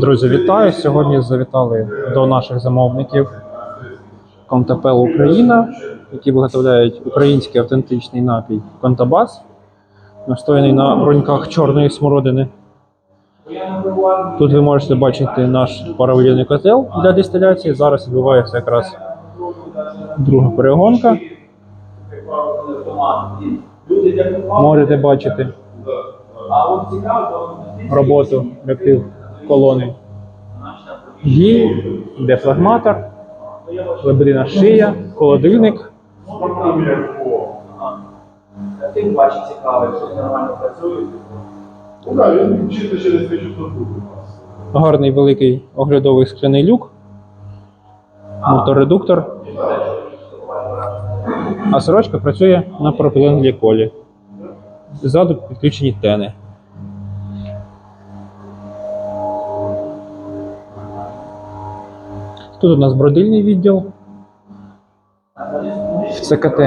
Друзі, вітаю! Сьогодні завітали до наших замовників Контапел Україна, які виготовляють український автентичний напій Контабас, настояний на бруньках чорної смородини. Тут ви можете бачити наш паровидільний котел для дистиляції. Зараз відбувається якраз друга перегонка. Можете бачити роботу реактив колони. І дефлагматор, лебедина шия, холодильник. Тим бачить цікавий, що нормально працюють. Ну так, він чисто через те, що тут гарний великий оглядовий скляний люк, моторедуктор. А сорочка працює на пропиленгліколі. Ззаду підключені тени. Тут у нас бродильний відділ. В ЦКТ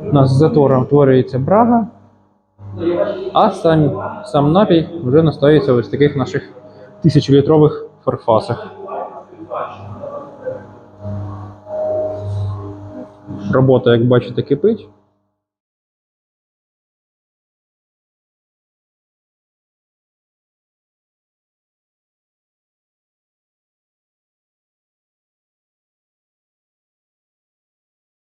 у нас з затором творюється брага, а сам, сам напій вже настоюється в ось таких наших тисячолітрових фарфасах. Робота, як бачите, кипить.